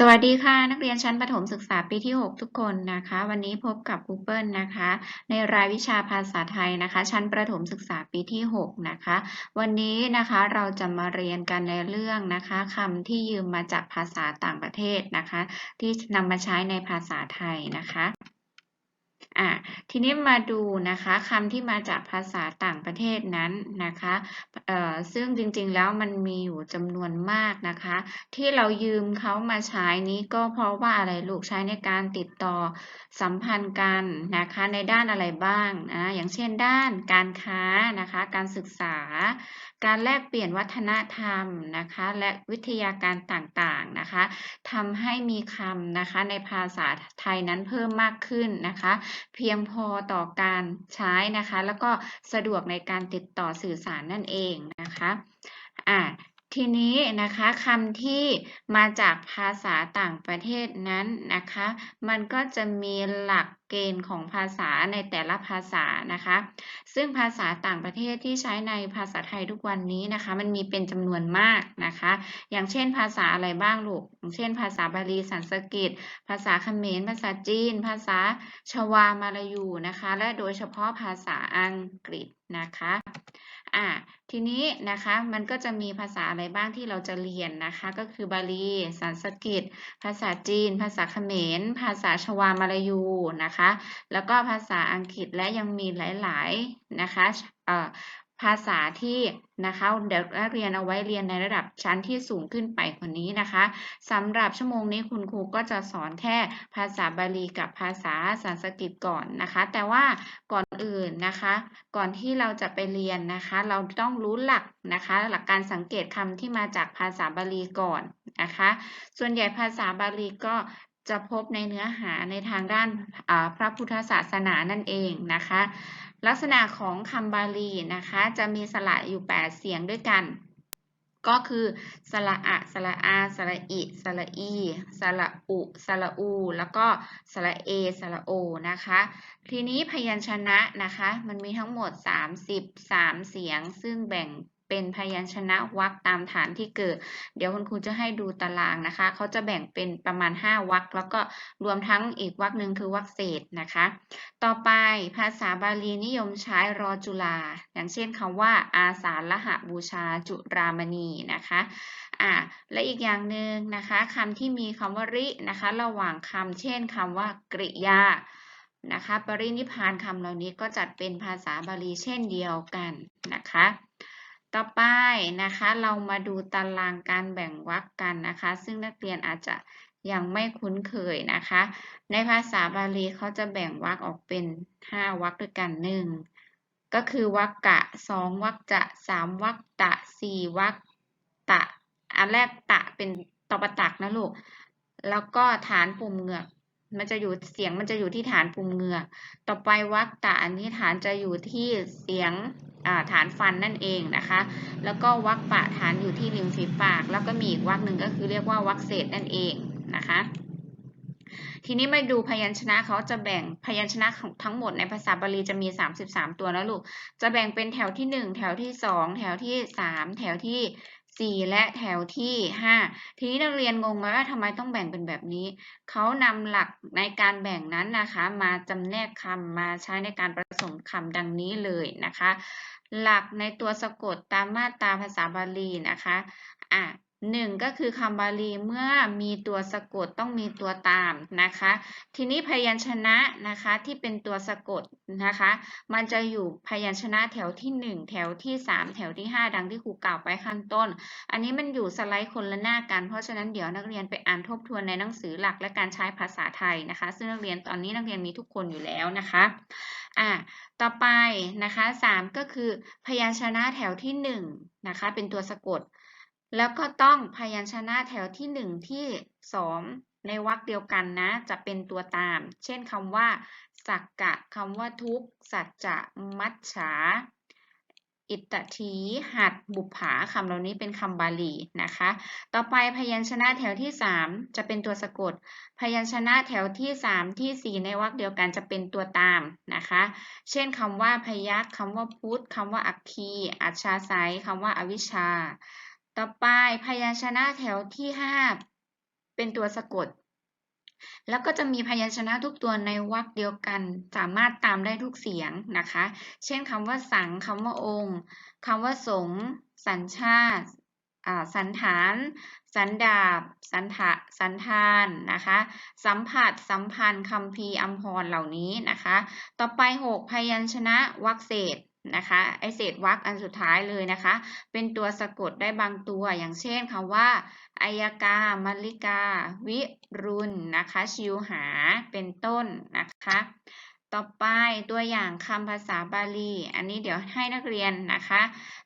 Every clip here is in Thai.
สวัสดีค่ะ นักเรียนชั้นประถมศึกษาปีที่ 6 ทุกคนนะคะ วันนี้พบกับครูเปิลนะคะ ในรายวิชาภาษาไทยนะคะ ชั้นประถมศึกษาปีที่ 6 นะคะ วันนี้นะคะเราจะมาเรียนกันในเรื่องนะคะคำที่ยืมมาจากภาษาต่างประเทศนะคะ ที่นำมาใช้ในภาษาไทยนะคะ อะทีนี้มาดูนะคะคำที่มาจากภาษาต่างประเทศนั้นนะคะเอ่อซึ่งจริงๆแล้วมันมีอยู่จำนวนมากนะคะ ที่เรายืมเขามาใช้นี้ก็เพราะว่าอะไรลูกใช้ในการติดต่อสัมพันธ์กันนะคะในด้านอะไรบ้างนะอย่างเช่นด้านการค้านะคะ การศึกษา การแลกเปลี่ยนวัฒนธรรมนะคะ และวิทยาการต่างๆนะคะทำให้มีคำนะคะในภาษาไทยนั้นเพิ่มมากขึ้นนะคะ เพียงพอต่อการใช้นะคะ แล้วก็สะดวกในการติดต่อสื่อสารนั่นเองนะคะอ่าทีนี้นะคะคำที่มาจากภาษาต่างประเทศนั้นนะคะ มันก็จะมีหลักเกณฑ์ของภาษาในแต่ละภาษานะคะ ซึ่งภาษาต่างประเทศที่ใช้ในภาษาไทยทุกวันนี้นะคะ มันมีเป็นจำนวนมากนะคะ อย่างเช่นภาษาอะไรบ้างลูกอย่างเช่น ภาษาบาลีสันสกฤตภาษาเขมรภาษาจีน ภาษาชวามาลายูนะคะ และโดยเฉพาะภาษาอังกฤษนะคะอ่าทีนี้นะคะมันก็จะมีภาษาอะไรบ้างที่เราจะเรียนนะคะ ก็คือบาลีสันสกฤตภาษาจีน ภาษาเขมร ภาษาชวามาลายูนะคะแล้วก็ภาษาอังกฤษและยังมีหลายๆนะคะภาษาที่นะคะเดี๋ยวนักเรียนเอาไว้เรียนในระดับชั้นที่สูงขึ้นไปกว่านี้นะคะสำหรับชั่วโมงนี้คุณครูก็จะสอนแค่ภาษาบาลีกับภาษาสันสกฤตก่อนนะคะ แต่ว่าก่อนอื่นนะคะ ก่อนที่เราจะไปเรียนนะคะ เราต้องรู้หลักนะคะ หลักการสังเกตคำที่มาจากภาษาบาลีก่อนนะคะ ส่วนใหญ่ภาษาบาลีก็ จะพบในเนื้อหาในทางด้านพระพุทธศาสนานั่นเองนะคะ ลักษณะของคำบาลีนะคะจะมีสระอยู่ 8 เสียงด้วยกัน ก็คือสระอะสระอาสระอิสระอีสระอุสระอู แล้วก็สระเอสระโอนะคะ ทีนี้พยัญชนะนะคะ มันมีทั้งหมด 33 เสียง ซึ่งแบ่ง เป็นพยัญชนะวรรคตามฐานที่เกิด เดี๋ยวคุณครูจะให้ดูตารางนะคะ เขาจะแบ่งเป็นประมาณ 5วรรคแล้วก็รวมทั้งอีกวรรคหนึ่งคือวรรคเศษนะคะ ต่อไปภาษาบาลีนิยมใช้รอจุลา อย่างเช่นคำว่า อาสาลหะบูชาจุรามณีนะคะอ่าและอีกอย่างหนึ่งนะคะคำที่มีคำว่ารินะคะ ระหว่างคำเช่นคำว่ากริยานะคะ ปรินิพานคำเหล่านี้ก็จัดเป็นภาษาบาลีเช่นเดียวกันนะคะ ต่อไปนะคะเรามาดูตารางการแบ่งวรรคกันนะคะ ซึ่งนักเรียนอาจจะยังไม่คุ้นเคยนะคะ ในภาษาบาลีเขาจะแบ่งวรรคออกเป็น 5วรรคด้วยกันหนึ่งก็คือวรรคกะสองวรรคจะสามวรรคตะสี่วรรคตะ อันแรกตะเป็นตบตักนะลูก แล้วก็ฐานปุ่มเหงือก มันจะอยู่เสียงมันจะอยู่ที่ฐานปุ่มเหงือก ต่อไปวรรคตะอันนี้ฐานจะอยู่ที่เสียงฐานฟันนั่นเองนะคะ แล้วก็วักปะฐานอยู่ที่ริมฝีปาก แล้วก็มีอีกวักหนึ่งก็คือเรียกว่าวักเศษนั่นเองนะคะ ทีนี้มาดูพยัญชนะเขาจะแบ่งพยัญชนะของทั้งหมดในภาษาบาลีจะมี 33 ตัวนะลูก จะแบ่งเป็นแถวที่ 1 แถวที่ 2 แถวที่ 3 แถวที่ สี่และแถวที่ห้าทีนี้นักเรียนงงไหมว่าทำไมต้องแบ่งเป็นแบบนี้ เขานำหลักในการแบ่งนั้นนะคะ มาจำแนกคำมาใช้ในการผสมคำดังนี้เลยนะคะ หลักในตัวสะกดตามมาตราภาษาบาลีนะคะอะ หนึ่งก็คือคำบาลีเมื่อมีตัวสะกดต้องมีตัวตามนะคะ ทีนี้พยัญชนะนะคะที่เป็นตัวสะกดนะคะ มันจะอยู่พยัญชนะแถวที่ 1 แถวที่ 3 แถวที่ 5 ดังที่ครูกล่าวไปข้างต้น อันนี้มันอยู่สไลด์คนละหน้ากัน เพราะฉะนั้นเดี๋ยวนักเรียนไปอ่านทบทวนในหนังสือหลักและการใช้ภาษาไทยนะคะ ซึ่งนักเรียนตอนนี้นักเรียนมีทุกคนอยู่แล้วนะคะอ่าต่อไปนะคะ 3 ก็คือพยัญชนะแถวที่ 1 นะคะ เป็นตัวสะกด แล้วก็ต้องพยัญชนะแถวที่ 1 ที่ 2 ในวรรคเดียวกันนะ จะเป็นตัวตาม เช่นคำว่า สักกะคำว่าทุกสัจจะมัจฉา อิตถีหัดบุภาคำเหล่านี้เป็นคำบาลีนะคะ ต่อไปพยัญชนะแถวที่ 3 จะเป็นตัวสะกด พยัญชนะแถวที่ 3 ที่ 4 ในวรรคเดียวกันจะเป็นตัวตามนะคะ เช่นคำว่าพยัคฆ์คำว่าพุทธคำว่าอัคคีอัจฉาสัยคำว่าอวิชชา ต่อไปพยัญชนะแถวที่ห้าเป็นตัวสะกด แล้วก็จะมีพยัญชนะทุกตัวในวรรคเดียวกัน สามารถตามได้ทุกเสียงนะคะ เช่นคำว่าสังคำว่าองค์คำว่าสงสัญชาติสันฐาน สันดาบ สันทะสันทานนะคะ สัมผัส สัมพันธ์คัมภีอัมพรเหล่านี้นะคะ ต่อไป 6 พยัญชนะวรรคเศษ นะคะไอเศษวรรคอันสุดท้ายเลยนะคะ เป็นตัวสะกดได้บางตัวอย่างเช่นคำว่าอายกา มลิกา วิรุณนะคะชิวหาเป็นต้นนะคะ ต่อไปตัวอย่างคำภาษาบาลี อันนี้เดี๋ยวให้นักเรียนนะคะ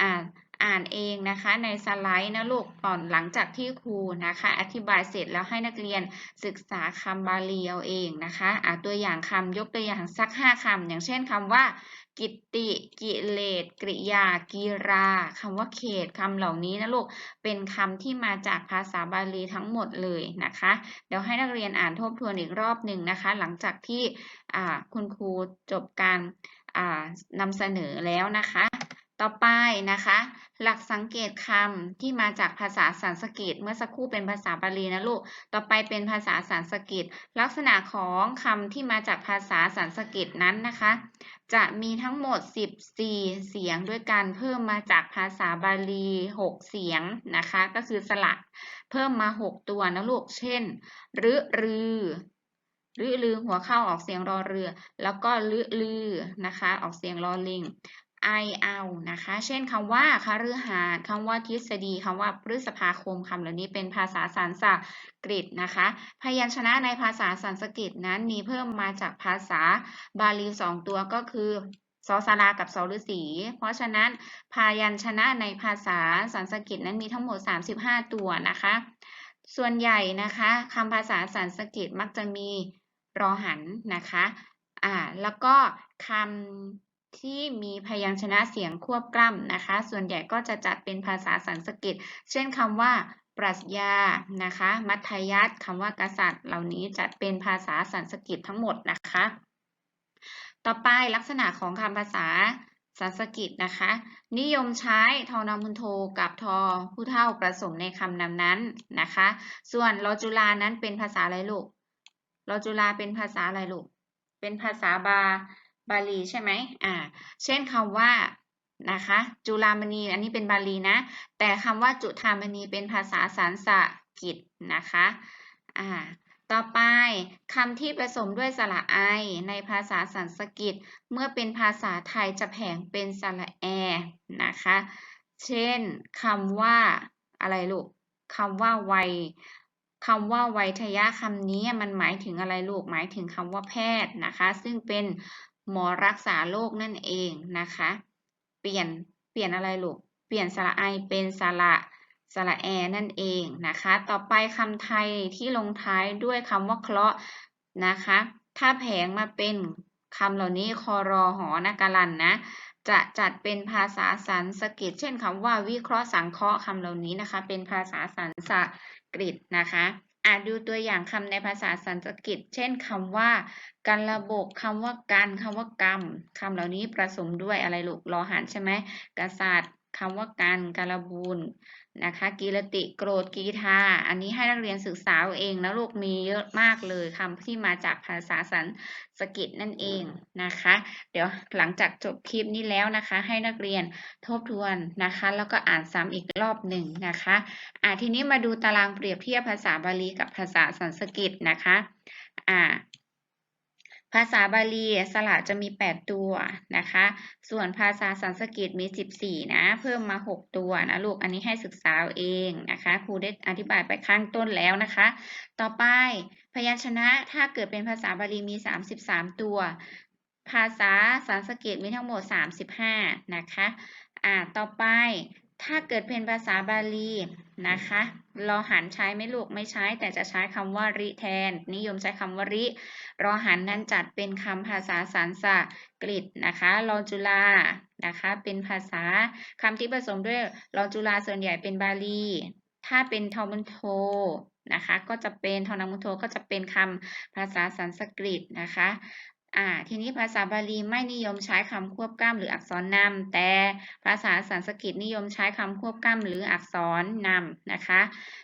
อ่า อ่านเองนะคะในสไลด์นะลูกก่อนหลังจากที่ครูนะคะ อธิบายเสร็จแล้วให้นักเรียนศึกษาคำบาลีเอาเองนะคะอ่าตัวอย่างคำยกตัวอย่างสักห้าคำอย่างเช่นคำว่า กิตติกิเลสกริยา กีราคำว่าเขตคำเหล่านี้นะลูกเป็นคำที่มาจากภาษาบาลีทั้งหมดเลยนะคะ เดี๋ยวให้นักเรียนอ่านทบทวนอีกรอบหนึ่งนะคะ หลังจากที่อ่าคุณครูจบการอ่านำเสนอแล้วนะคะ ต่อไปนะคะ หลักสังเกตคำที่มาจากภาษาสันสกฤตเมื่อสักครู่เป็นภาษาบาลีนะลูก ต่อไปเป็นภาษาสันสกฤตลักษณะของคำที่มาจากภาษาสันสกฤตนั้นนะคะ จะมีทั้งหมด 14 เสียงด้วยกันเพิ่มมาจากภาษาบาลี 6 เสียงนะคะ ก็คือสระเพิ่มมา 6 ตัวนะลูก เช่นรึรือรึลือหัวเข้าออกเสียงรอเรือ แล้วก็ลือลือนะคะ ออกเสียงรอลิง ไอเอานะคะ เช่นคำว่าคาฤหาสน์คำว่าทฤษฎีคำว่าพฤษภาคมคำเหล่านี้เป็นภาษาสันสกฤตนะคะ พยัญชนะในภาษาสันสกฤตนั้นมีเพิ่มมาจากภาษาบาลีสองตัวก็คือสอสารากับสอฤษี เพราะฉะนั้นพยัญชนะในภาษาสันสกฤตนั้นมีทั้งหมด 35 ตัวนะคะ ส่วนใหญ่นะคะคำภาษาสันสกฤตมักจะมีรอหันนะคะ อ่า แล้วก็คำ ที่มีพยัญชนะเสียงควบกล้ำนะคะ ส่วนใหญ่ก็จะจัดเป็นภาษาสันสกฤต เช่นคำว่า ปรัชญา นะคะ มัธยัสถ์คำว่ากษัตริย์ เหล่านี้จัดเป็นภาษาสันสกฤตทั้งหมดนะคะ ต่อไปลักษณะของคำภาษาสันสกฤตนะคะ นิยมใช้ทอนอมุนโทกับทอผู้เท่าประสมในคำนำนั้นนะคะ ส่วนรอจุลานั้นเป็นภาษาอะไรลูกรอจุลาเป็นภาษาอะไรลูกเป็นภาษาบา บาลีใช่ไหมอ่า เช่นคำว่านะคะ จุลามณีอันนี้เป็นบาลีนะ แต่คำว่าจุธามณีเป็นภาษาสันสกฤตนะคะอ่าต่อไปคำที่ผสมด้วยสระไอ ในภาษาสันสกฤตเมื่อเป็นภาษาไทยจะแผงเป็นสระแอนะคะ เช่นคำว่าอะไรลูกคำว่าวัยคำว่าไวทยะคำนี้มันหมายถึงอะไรลูกหมายถึงคำว่าแพทย์นะคะ ซึ่งเป็น หมอรักษาโรคนั่นเองนะคะ เปลี่ยนเปลี่ยนอะไรลูก เปลี่ยนสระไอเป็นสระสระแอนั่นเองนะคะ ต่อไปคำไทยที่ลงท้ายด้วยคำว่าเคราะห์นะคะ ถ้าแผงมาเป็นคำเหล่านี้คอรอหอนาการันนะ จะจัดเป็นภาษาสันสกฤต เช่นคำว่าวิเคราะห์สังเคราะห์คำเหล่านี้นะคะ เป็นภาษาสันสกฤตนะคะ อาจดูตัวอย่างคำในภาษาสันสกฤต เช่นคำว่าการระบบคำว่าการคำว่ากรรมคำเหล่านี้ผสมด้วยอะไรลูกรอหันใช่ไหมกษัตริย์คำว่าการการบูล นะคะกีรติโกรธกีทาอันนี้ให้นักเรียนศึกษาเองนะลูกมีเยอะมากเลยคำที่มาจากภาษาสันสกฤตนั่นเองนะคะ เดี๋ยวหลังจากจบคลิปนี้แล้วนะคะ ให้นักเรียนทบทวนนะคะ แล้วก็อ่านซ้ำอีกรอบหนึ่งนะคะอ่าทีนี้มาดูตารางเปรียบเทียบภาษาบาลีกับภาษาสันสกฤตนะคะอ่า ภาษาบาลีสระจะมี 8 ตัวนะคะ ส่วนภาษาสันสกฤตมี 14 นะ เพิ่มมา 6 ตัวนะลูก อันนี้ให้ศึกษาเองนะคะ ครูได้อธิบายไปข้างต้นแล้วนะคะ ต่อไปพยัญชนะถ้าเกิดเป็นภาษาบาลีมี 33 ตัว ภาษาสันสกฤตมีทั้งหมด 35 นะคะ อ่า ต่อไป ถ้าเกิดเป็นภาษาบาลีนะคะรอหันใช้ไม่ลูกไม่ใช้ แต่จะใช้คำว่าริแทน นิยมใช้คำว่าริรอหันนั้นจัดเป็นคำภาษาสันสกฤตนะคะรอจุลานะคะเป็นภาษาคำที่ผสมด้วยรอจุลาส่วนใหญ่เป็นบาลี ถ้าเป็นทอมุนโทนะคะก็จะเป็นทอนามุนโทก็จะเป็นคำภาษาสันสกฤตนะคะ อ่าทีนี้ภาษาบาลีไม่นิยมใช้คำควบกล้ำหรืออักษรนำแต่ภาษาสันสกฤตนิยมใช้คำควบกล้ำหรืออักษรนำนะคะ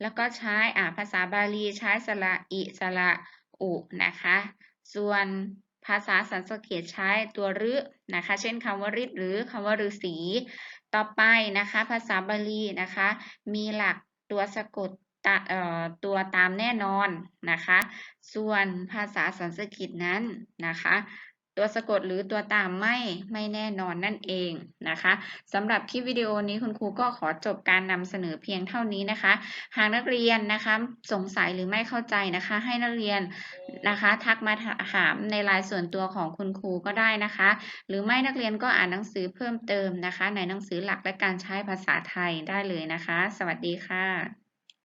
แล้วก็ใช้อ่าภาษาบาลีใช้สระอิสระอุนะคะ ส่วนภาษาสันสกฤตใช้ตัวรึนะคะ เช่นคำว่าฤทธิ์หรือคำว่าฤาษีต่อไปนะคะ ภาษาบาลีนะคะ มีหลักตัวสะกด ตัวตามแน่นอนนะคะ ส่วนภาษาสันสกฤตนั้นนะคะ ตัวสะกดหรือตัวตามไม่ไม่แน่นอนนั่นเองนะคะสำหรับคลิปวิดีโอนี้คุณครูก็ขอจบการนำเสนอเพียงเท่านี้นะคะ หากนักเรียนนะคะสงสัยหรือไม่เข้าใจนะคะ ให้นักเรียนนะคะ ทักมาถามในไลน์ส่วนตัวของคุณครูก็ได้นะคะ หรือไม่นักเรียนก็อ่านหนังสือเพิ่มเติมนะคะ ในหนังสือหลักและการใช้ภาษาไทยได้เลยนะคะ สวัสดีค่ะ